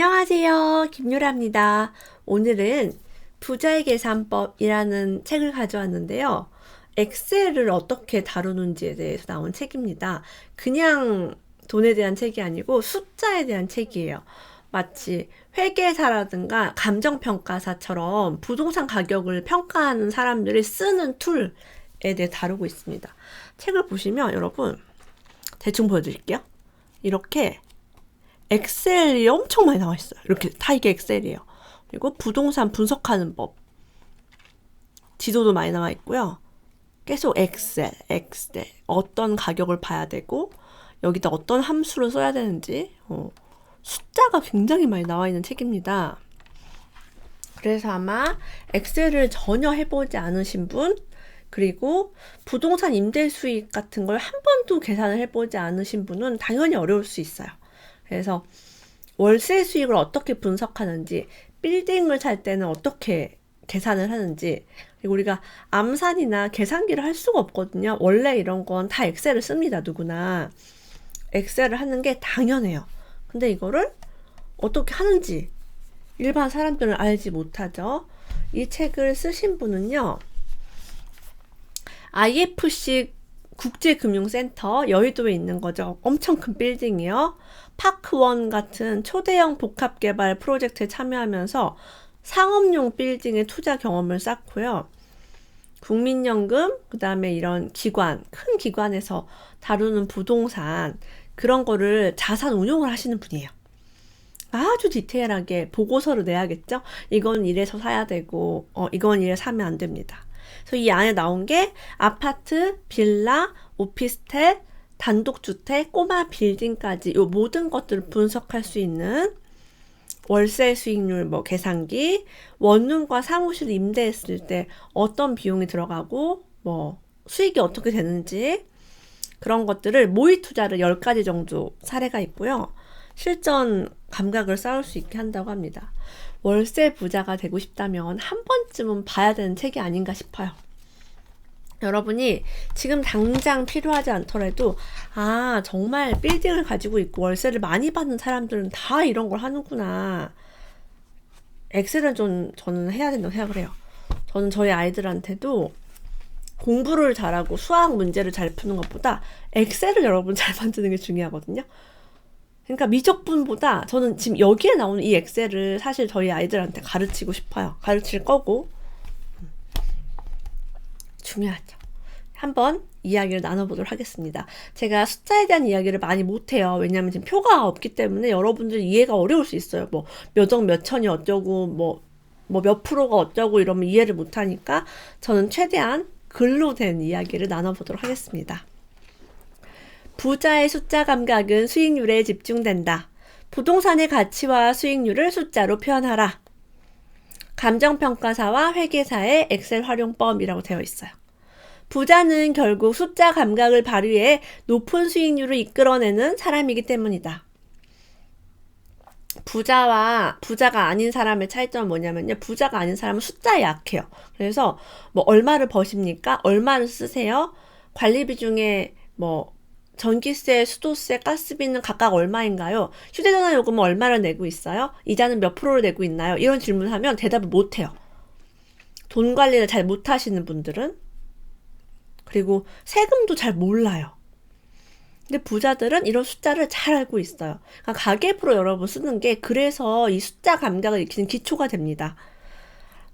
안녕하세요. 김유라입니다. 오늘은 부자의 계산법이라는 책을 가져왔는데요. 엑셀을 어떻게 다루는지에 대해서 나온 책입니다. 그냥 돈에 대한 책이 아니고 숫자에 대한 책이에요. 마치 회계사라든가 감정평가사처럼 부동산 가격을 평가하는 사람들이 쓰는 툴에 대해 다루고 있습니다. 책을 보시면 여러분 대충 보여드릴게요. 이렇게 엑셀이 엄청 많이 나와 있어요. 이렇게 다 이게 엑셀이에요. 그리고 부동산 분석하는 법. 지도도 많이 나와 있고요. 계속 엑셀, 엑셀. 어떤 가격을 봐야 되고, 여기다 어떤 함수를 써야 되는지, 어, 숫자가 굉장히 많이 나와 있는 책입니다. 그래서 아마 엑셀을 전혀 해보지 않으신 분, 그리고 부동산 임대 수익 같은 걸 한 번도 계산을 해보지 않으신 분은 당연히 어려울 수 있어요. 그래서 월세 수익을 어떻게 분석하는지, 빌딩을 살 때는 어떻게 계산을 하는지, 그리고 우리가 암산이나 계산기를 할 수가 없거든요. 원래 이런 건 다 엑셀을 씁니다, 누구나. 엑셀을 하는 게 당연해요. 근데 이거를 어떻게 하는지 일반 사람들은 알지 못하죠. 이 책을 쓰신 분은요, IFC 국제금융센터 여의도에 있는 거죠. 엄청 큰 빌딩이요. 파크원 같은 초대형 복합개발 프로젝트에 참여하면서 상업용 빌딩의 투자 경험을 쌓고요. 국민연금, 그 다음에 이런 기관, 큰 기관에서 다루는 부동산, 그런 거를 자산 운용을 하시는 분이에요. 아주 디테일하게 보고서를 내야겠죠? 이건 이래서 사야 되고, 어, 이건 이래 사면 안 됩니다. 그래서 이 안에 나온 게 아파트, 빌라, 오피스텔, 단독주택, 꼬마 빌딩까지 이 모든 것들을 분석할 수 있는 월세 수익률 뭐 계산기, 원룸과 사무실 임대했을 때 어떤 비용이 들어가고 뭐 수익이 어떻게 되는지 그런 것들을 모의 투자를 10가지 정도 사례가 있고요. 실전 감각을 쌓을 수 있게 한다고 합니다. 월세 부자가 되고 싶다면 한 번쯤은 봐야 되는 책이 아닌가 싶어요. 여러분이 지금 당장 필요하지 않더라도 아 정말 빌딩을 가지고 있고 월세를 많이 받는 사람들은 다 이런 걸 하는구나. 엑셀은 좀 저는 해야 된다고 생각을 해요. 저는 저희 아이들한테도 공부를 잘하고 수학 문제를 잘 푸는 것보다 엑셀을 여러분 잘 만드는 게 중요하거든요. 그러니까 미적분보다 저는 지금 여기에 나오는 이 엑셀을 사실 저희 아이들한테 가르치고 싶어요. 가르칠 거고. 중요하죠. 한번 이야기를 나눠보도록 하겠습니다. 제가 숫자에 대한 이야기를 많이 못해요. 왜냐하면 지금 표가 없기 때문에 여러분들 이해가 어려울 수 있어요. 뭐, 몇억 몇천이 어쩌고, 뭐, 뭐 몇 프로가 어쩌고 이러면 이해를 못하니까 저는 최대한 글로 된 이야기를 나눠보도록 하겠습니다. 부자의 숫자 감각은 수익률에 집중된다. 부동산의 가치와 수익률을 숫자로 표현하라. 감정평가사와 회계사의 엑셀 활용법이라고 되어 있어요. 부자는 결국 숫자 감각을 발휘해 높은 수익률을 이끌어내는 사람이기 때문이다. 부자와 부자가 아닌 사람의 차이점은 뭐냐면요. 부자가 아닌 사람은 숫자에 약해요. 그래서 뭐 얼마를 버십니까? 얼마를 쓰세요? 관리비 중에 뭐 전기세, 수도세, 가스비는 각각 얼마인가요? 휴대전화 요금은 얼마를 내고 있어요? 이자는 몇 프로를 내고 있나요? 이런 질문을 하면 대답을 못 해요. 돈 관리를 잘 못하시는 분들은 그리고 세금도 잘 몰라요. 근데 부자들은 이런 숫자를 잘 알고 있어요. 그러니까 가계부로 여러분 쓰는 게 그래서 이 숫자 감각을 익히는 기초가 됩니다.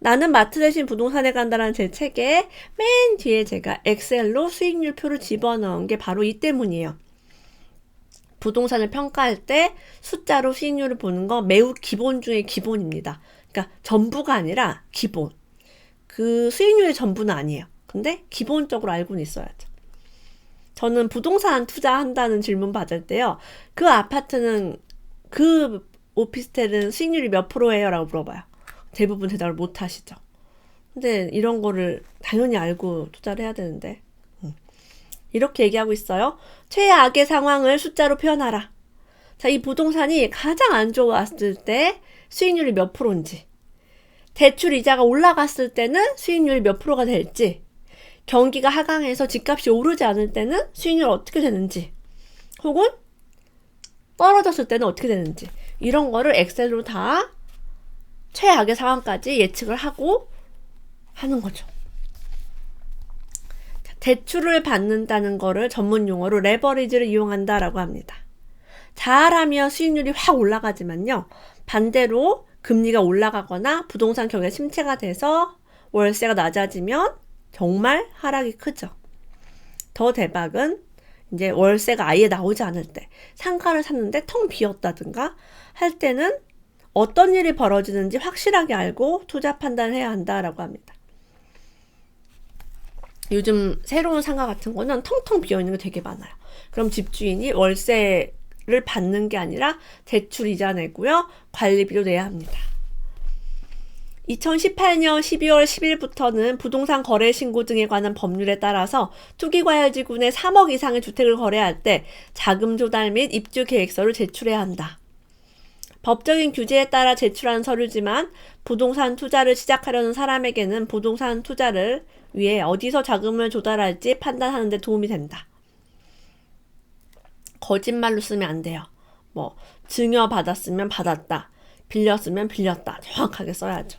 나는 마트 대신 부동산에 간다라는 제 책에 맨 뒤에 제가 엑셀로 수익률 표를 집어넣은 게 바로 이 때문이에요. 부동산을 평가할 때 숫자로 수익률을 보는 거 매우 기본 중에 기본입니다. 그러니까 전부가 아니라 기본. 그 수익률의 전부는 아니에요. 근데 기본적으로 알고는 있어야죠. 저는 부동산 투자한다는 질문 받을 때요. 그 아파트는 그 오피스텔은 수익률이 몇 프로예요? 라고 물어봐요. 대부분 대답을 못 하시죠. 근데 이런 거를 당연히 알고 투자를 해야 되는데. 이렇게 얘기하고 있어요. 최악의 상황을 숫자로 표현하라. 자, 이 부동산이 가장 안 좋았을 때 수익률이 몇 프로인지. 대출 이자가 올라갔을 때는 수익률이 몇 프로가 될지. 경기가 하강해서 집값이 오르지 않을 때는 수익률 어떻게 되는지. 혹은 떨어졌을 때는 어떻게 되는지. 이런 거를 엑셀로 다 최악의 상황까지 예측을 하고 하는 거죠. 대출을 받는다는 거를 전문 용어로 레버리지를 이용한다라고 합니다. 잘하면 수익률이 확 올라가지만요. 반대로 금리가 올라가거나 부동산 경기가 침체가 돼서 월세가 낮아지면 정말 하락이 크죠. 더 대박은 이제 월세가 아예 나오지 않을 때 상가를 샀는데 텅 비었다든가 할 때는 어떤 일이 벌어지는지 확실하게 알고 투자 판단을 해야 한다라고 합니다. 요즘 새로운 상가 같은 거는 텅텅 비어 있는 게 되게 많아요. 그럼 집주인이 월세를 받는 게 아니라 대출 이자 내고요. 관리비도 내야 합니다. 2018년 12월 10일부터는 부동산 거래 신고 등에 관한 법률에 따라서 투기과열지구내 3억 이상의 주택을 거래할 때 자금 조달 및 입주 계획서를 제출해야 한다. 법적인 규제에 따라 제출한 서류지만 부동산 투자를 시작하려는 사람에게는 부동산 투자를 위해 어디서 자금을 조달할지 판단하는 데 도움이 된다. 거짓말로 쓰면 안 돼요. 뭐 증여 받았으면 받았다. 빌렸으면 빌렸다. 정확하게 써야죠.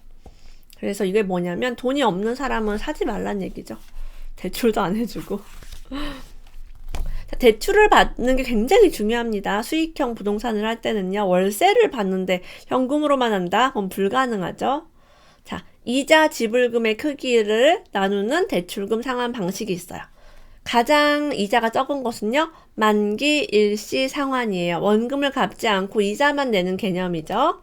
그래서 이게 뭐냐면 돈이 없는 사람은 사지 말란 얘기죠. 대출도 안 해주고. 대출을 받는 게 굉장히 중요합니다. 수익형 부동산을 할 때는요, 월세를 받는데 현금으로만 한다? 그럼 불가능하죠. 자, 이자 지불금의 크기를 나누는 대출금 상환 방식이 있어요. 가장 이자가 적은 것은요, 만기 일시 상환이에요. 원금을 갚지 않고 이자만 내는 개념이죠.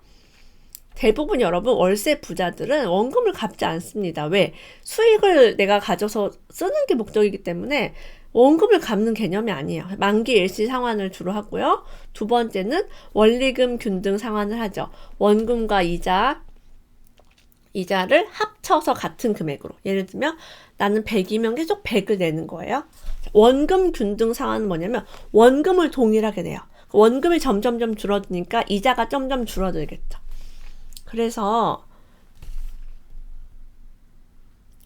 대부분 여러분 월세 부자들은 원금을 갚지 않습니다. 왜? 수익을 내가 가져서 쓰는 게 목적이기 때문에 원금을 갚는 개념이 아니에요. 만기 일시 상환을 주로 하고요. 두 번째는 원리금 균등 상환을 하죠. 원금과 이자, 이자를 합쳐서 같은 금액으로. 예를 들면 나는 100이면 계속 100을 내는 거예요. 원금 균등 상환은 뭐냐면 원금을 동일하게 내요. 원금이 점점점 줄어드니까 이자가 점점 줄어들겠죠. 그래서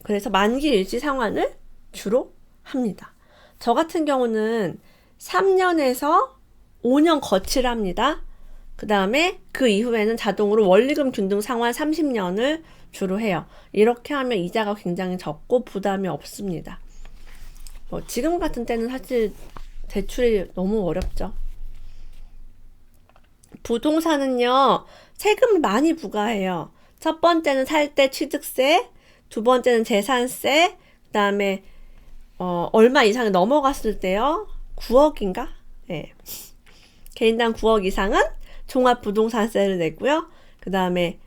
그래서 만기 일시 상환을 주로 합니다. 저 같은 경우는 3년에서 5년 거치를 합니다. 그 다음에 그 이후에는 자동으로 원리금 균등 상환 30년을 주로 해요. 이렇게 하면 이자가 굉장히 적고 부담이 없습니다. 뭐 지금 같은 때는 사실 대출이 너무 어렵죠. 부동산은요, 세금을 많이 부과해요. 첫 번째는 살 때 취득세, 두 번째는 재산세, 그 다음에 어, 얼마 이상이 넘어갔을 때요. 9억인가? 네. 개인당 9억 이상은 종합부동산세를 내고요. 그 다음에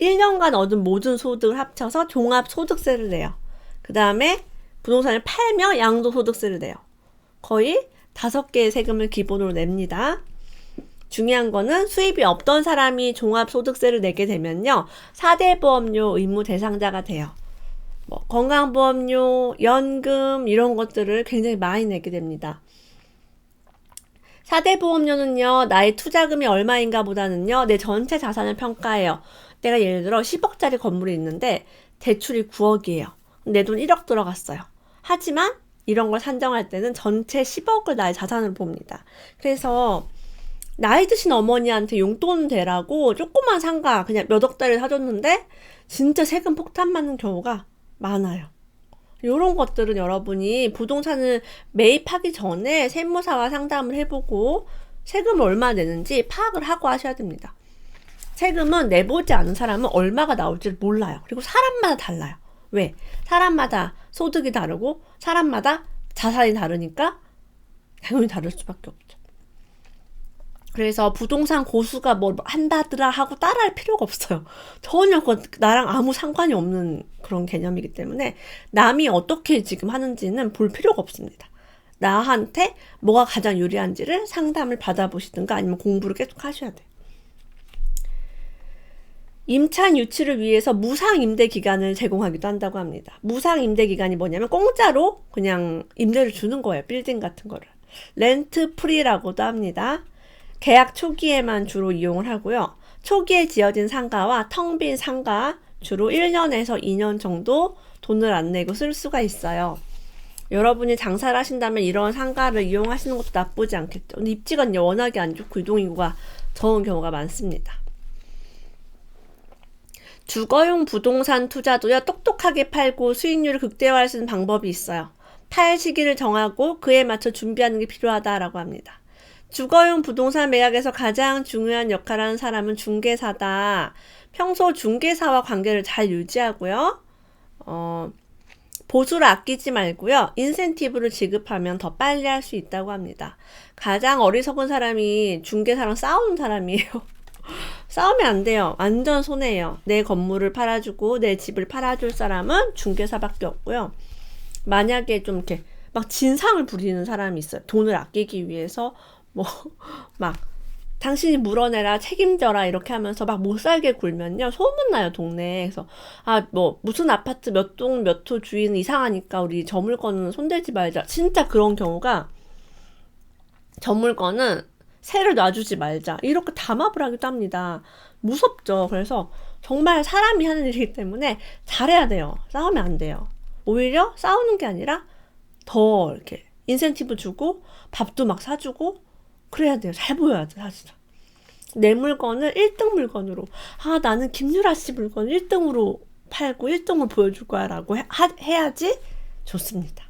1년간 얻은 모든 소득을 합쳐서 종합소득세를 내요. 그 다음에 부동산을 팔며 양도소득세를 내요. 거의 다섯 개의 세금을 기본으로 냅니다. 중요한 거는 수입이 없던 사람이 종합소득세를 내게 되면요. 4대 보험료 의무 대상자가 돼요. 뭐 건강보험료, 연금 이런 것들을 굉장히 많이 내게 됩니다. 4대 보험료는요, 나의 투자금이 얼마인가 보다는요, 내 전체 자산을 평가해요. 내가 예를 들어 10억짜리 건물이 있는데 대출이 9억이에요. 내 돈 1억 들어갔어요. 하지만 이런 걸 산정할 때는 전체 10억을 나의 자산으로 봅니다. 그래서 나이 드신 어머니한테 용돈 대라고 조그만 상가 그냥 몇 억짜리 사줬는데 진짜 세금 폭탄 맞는 경우가 많아요. 이런 것들은 여러분이 부동산을 매입하기 전에 세무사와 상담을 해보고 세금을 얼마 내는지 파악을 하고 하셔야 됩니다. 세금은 내보지 않은 사람은 얼마가 나올지 몰라요. 그리고 사람마다 달라요. 왜? 사람마다 소득이 다르고 사람마다 자산이 다르니까 당연히 다를 수밖에 없죠. 그래서 부동산 고수가 뭐 한다더라 하고 따라할 필요가 없어요. 전혀 그 나랑 아무 상관이 없는 그런 개념이기 때문에 남이 어떻게 지금 하는지는 볼 필요가 없습니다. 나한테 뭐가 가장 유리한지를 상담을 받아보시든가 아니면 공부를 계속 하셔야 돼요. 임차인 유치를 위해서 무상 임대 기간을 제공하기도 한다고 합니다. 무상 임대 기간이 뭐냐면 공짜로 그냥 임대를 주는 거예요. 빌딩 같은 거를. 렌트 프리라고도 합니다. 계약 초기에만 주로 이용을 하고요. 초기에 지어진 상가와 텅 빈 상가 주로 1년에서 2년 정도 돈을 안 내고 쓸 수가 있어요. 여러분이 장사를 하신다면 이런 상가를 이용하시는 것도 나쁘지 않겠죠. 근데 입지가 워낙에 안 좋고 이동인구가 적은 경우가 많습니다. 주거용 부동산 투자도요, 똑똑하게 팔고 수익률을 극대화할 수 있는 방법이 있어요. 팔 시기를 정하고 그에 맞춰 준비하는 게 필요하다라고 합니다. 주거용 부동산 매각에서 가장 중요한 역할을 하는 사람은 중개사다. 평소 중개사와 관계를 잘 유지하고요. 어, 보수를 아끼지 말고요. 인센티브를 지급하면 더 빨리 할 수 있다고 합니다. 가장 어리석은 사람이 중개사랑 싸우는 사람이에요. 싸우면 안 돼요. 완전 손해예요. 내 건물을 팔아주고 내 집을 팔아줄 사람은 중개사밖에 없고요. 만약에 좀 이렇게 막 진상을 부리는 사람이 있어요. 돈을 아끼기 위해서 뭐 막 당신이 물어내라 책임져라 이렇게 하면서 막 못 살게 굴면요. 소문 나요 동네에. 그래서 아 뭐 무슨 아파트 몇 동 몇 호 주인 이상하니까 우리 저 물건은 손대지 말자. 진짜 그런 경우가 저 물건은 새를 놔주지 말자. 이렇게 담합을 하기도 합니다. 무섭죠. 그래서 정말 사람이 하는 일이기 때문에 잘해야 돼요. 싸우면 안 돼요. 오히려 싸우는 게 아니라 더 이렇게 인센티브 주고 밥도 막 사주고 그래야 돼요. 잘 보여야 돼, 사실. 내 물건을 1등 물건으로. 아, 나는 김유라 씨 물건 1등으로 팔고 1등을 보여줄 거야 라고 해, 해야지 좋습니다.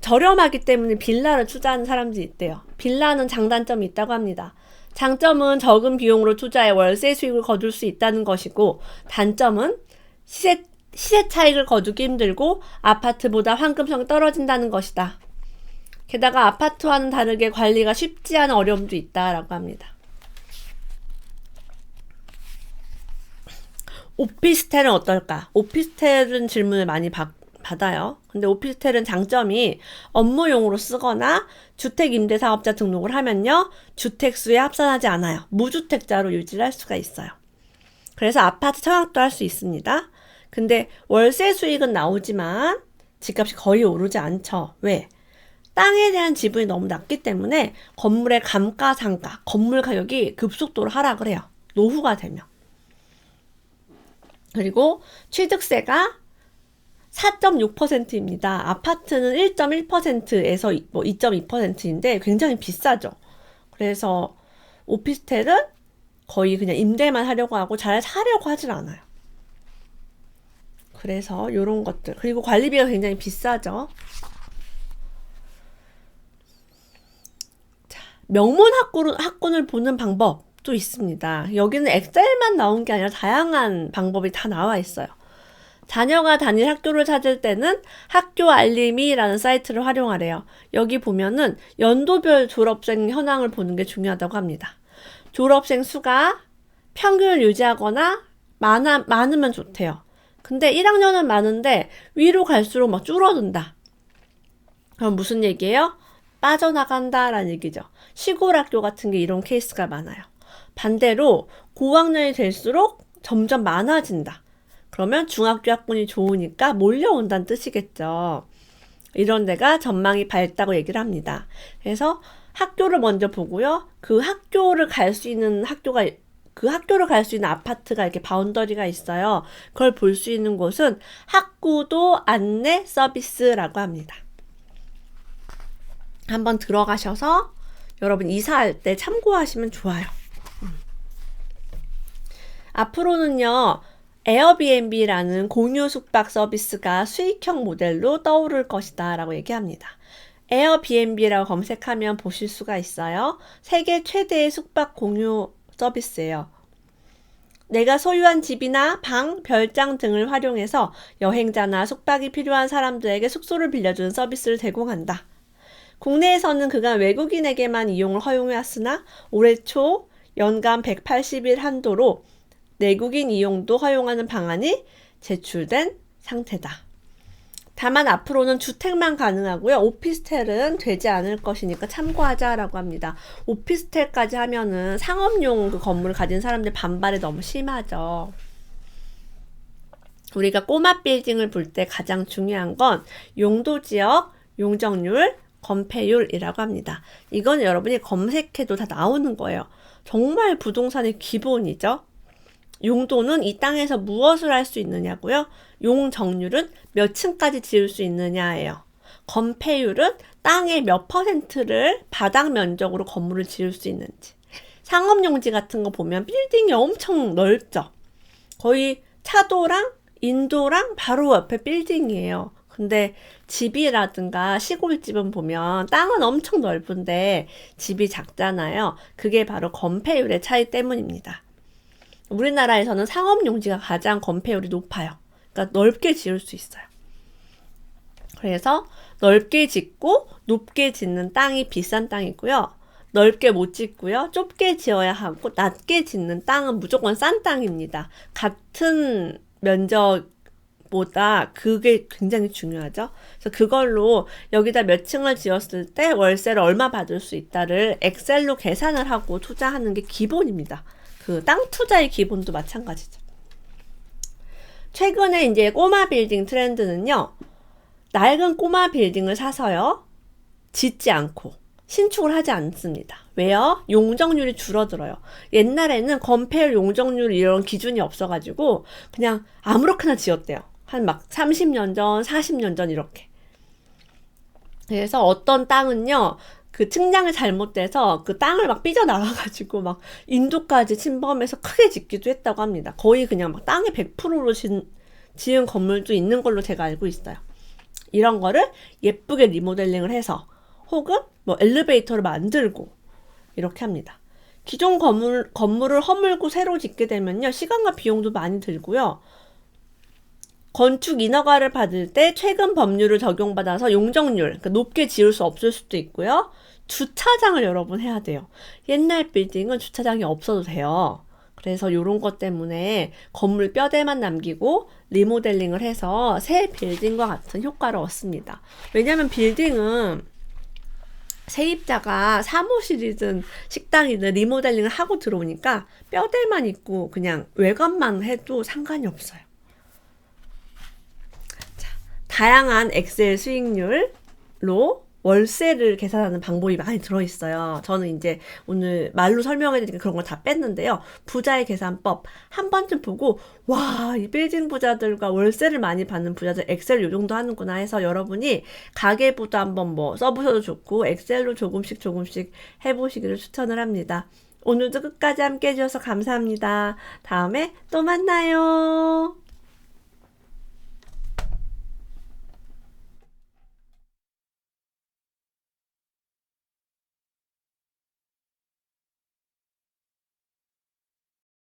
저렴하기 때문에 빌라를 투자하는 사람들이 있대요. 빌라는 장단점이 있다고 합니다. 장점은 적은 비용으로 투자해 월세 수익을 거둘 수 있다는 것이고, 단점은 시세, 시세 차익을 거두기 힘들고 아파트보다 환급성이 떨어진다는 것이다. 게다가 아파트와는 다르게 관리가 쉽지 않은 어려움도 있다라고 합니다. 오피스텔은 어떨까? 오피스텔은 질문을 많이 받, 받아요. 근데 오피스텔은 장점이 업무용으로 쓰거나 주택 임대 사업자 등록을 하면요. 주택수에 합산하지 않아요. 무주택자로 유지를 할 수가 있어요. 그래서 아파트 청약도 할 수 있습니다. 근데 월세 수익은 나오지만 집값이 거의 오르지 않죠. 왜? 땅에 대한 지분이 너무 낮기 때문에 건물의 감가상가, 건물 가격이 급속도로 하락을 해요. 노후가 되면. 그리고 취득세가 4.6%입니다. 아파트는 1.1%에서 뭐 2.2%인데 굉장히 비싸죠. 그래서 오피스텔은 거의 그냥 임대만 하려고 하고 잘 사려고 하질 않아요. 그래서 이런 것들. 그리고 관리비가 굉장히 비싸죠. 명문 학군, 학군을 보는 방법도 있습니다. 여기는 엑셀만 나온 게 아니라 다양한 방법이 다 나와 있어요. 자녀가 다닐 학교를 찾을 때는 학교 알림이라는 사이트를 활용하래요. 여기 보면은 연도별 졸업생 현황을 보는 게 중요하다고 합니다. 졸업생 수가 평균을 유지하거나 많아, 많으면 좋대요. 근데 1학년은 많은데 위로 갈수록 막 줄어든다. 그럼 무슨 얘기예요? 빠져나간다라는 얘기죠. 시골 학교 같은 게 이런 케이스가 많아요. 반대로 고학년이 될수록 점점 많아진다. 그러면 중학교 학군이 좋으니까 몰려온다는 뜻이겠죠. 이런 데가 전망이 밝다고 얘기를 합니다. 그래서 학교를 먼저 보고요. 그 학교를 갈 수 있는 학교가 그 학교를 갈 수 있는 아파트가 이렇게 바운더리가 있어요. 그걸 볼 수 있는 곳은 학구도 안내 서비스라고 합니다. 한번 들어가셔서 여러분 이사할 때 참고하시면 좋아요. 음. 앞으로는요, 에어비앤비라는 공유 숙박 서비스가 수익형 모델로 떠오를 것이다 라고 얘기합니다. 에어비앤비라고 검색하면 보실 수가 있어요. 세계 최대의 숙박 공유 서비스예요. 내가 소유한 집이나 방, 별장 등을 활용해서 여행자나 숙박이 필요한 사람들에게 숙소를 빌려주는 서비스를 제공한다. 국내에서는 그간 외국인에게만 이용을 허용해왔으나 올해 초 연간 180일 한도로 내국인 이용도 허용하는 방안이 제출된 상태다. 다만 앞으로는 주택만 가능하고요. 오피스텔은 되지 않을 것이니까 참고하자라고 합니다. 오피스텔까지 하면은 상업용 그 건물을 가진 사람들 반발이 너무 심하죠. 우리가 꼬마 빌딩을 볼 때 가장 중요한 건 용도 지역, 용적률, 건폐율이라고 합니다. 이건 여러분이 검색해도 다 나오는 거예요. 정말 부동산의 기본이죠. 용도는 이 땅에서 무엇을 할 수 있느냐고요? 용 정률은 몇 층까지 지을 수 있느냐예요. 건폐율은 땅의 몇 퍼센트를 바닥 면적으로 건물을 지을 수 있는지. 상업용지 같은 거 보면 빌딩이 엄청 넓죠. 거의 차도랑 인도랑 바로 옆에 빌딩이에요. 근데 집이라든가 시골집은 보면 땅은 엄청 넓은데 집이 작잖아요. 그게 바로 건폐율의 차이 때문입니다. 우리나라에서는 상업용지가 가장 건폐율이 높아요. 그러니까 넓게 지을 수 있어요. 그래서 넓게 짓고 높게 짓는 땅이 비싼 땅이고요. 넓게 못 짓고요. 좁게 지어야 하고 낮게 짓는 땅은 무조건 싼 땅입니다. 같은 면적 보다 그게 굉장히 중요하죠. 그래서 그걸로 여기다 몇 층을 지었을 때 월세를 얼마 받을 수 있다를 엑셀로 계산을 하고 투자하는 게 기본입니다. 그 땅 투자의 기본도 마찬가지죠. 최근에 이제 꼬마 빌딩 트렌드는요. 낡은 꼬마 빌딩을 사서요. 짓지 않고 신축을 하지 않습니다. 왜요? 용적률이 줄어들어요. 옛날에는 건폐율 용적률 이런 기준이 없어가지고 그냥 아무렇게나 지었대요. 한 막 30년 전, 40년 전 이렇게. 그래서 어떤 땅은요, 그 측량을 잘못돼서 그 땅을 막 삐져나가가지고 막 인도까지 침범해서 크게 짓기도 했다고 합니다. 거의 그냥 막 땅의 100%로 지, 지은 건물도 있는 걸로 제가 알고 있어요. 이런 거를 예쁘게 리모델링을 해서 혹은 뭐 엘리베이터를 만들고 이렇게 합니다. 기존 건물, 건물을 허물고 새로 짓게 되면요. 시간과 비용도 많이 들고요. 건축 인허가를 받을 때 최근 법률을 적용받아서 용적률, 그러니까 높게 지을 수 없을 수도 있고요. 주차장을 여러분 해야 돼요. 옛날 빌딩은 주차장이 없어도 돼요. 그래서 이런 것 때문에 건물 뼈대만 남기고 리모델링을 해서 새 빌딩과 같은 효과를 얻습니다. 왜냐하면 빌딩은 세입자가 사무실이든 식당이든 리모델링을 하고 들어오니까 뼈대만 있고 그냥 외관만 해도 상관이 없어요. 자, 다양한 엑셀 수익률로 월세를 계산하는 방법이 많이 들어있어요. 저는 이제 오늘 말로 설명해드리니까 그런 걸 다 뺐는데요. 부자의 계산법 한 번쯤 보고 와, 이 빌딩 부자들과 월세를 많이 받는 부자들 엑셀 요 정도 하는구나 해서 여러분이 가계부도 한번 뭐 써보셔도 좋고 엑셀로 조금씩 조금씩 해보시기를 추천을 합니다. 오늘도 끝까지 함께 해주셔서 감사합니다. 다음에 또 만나요.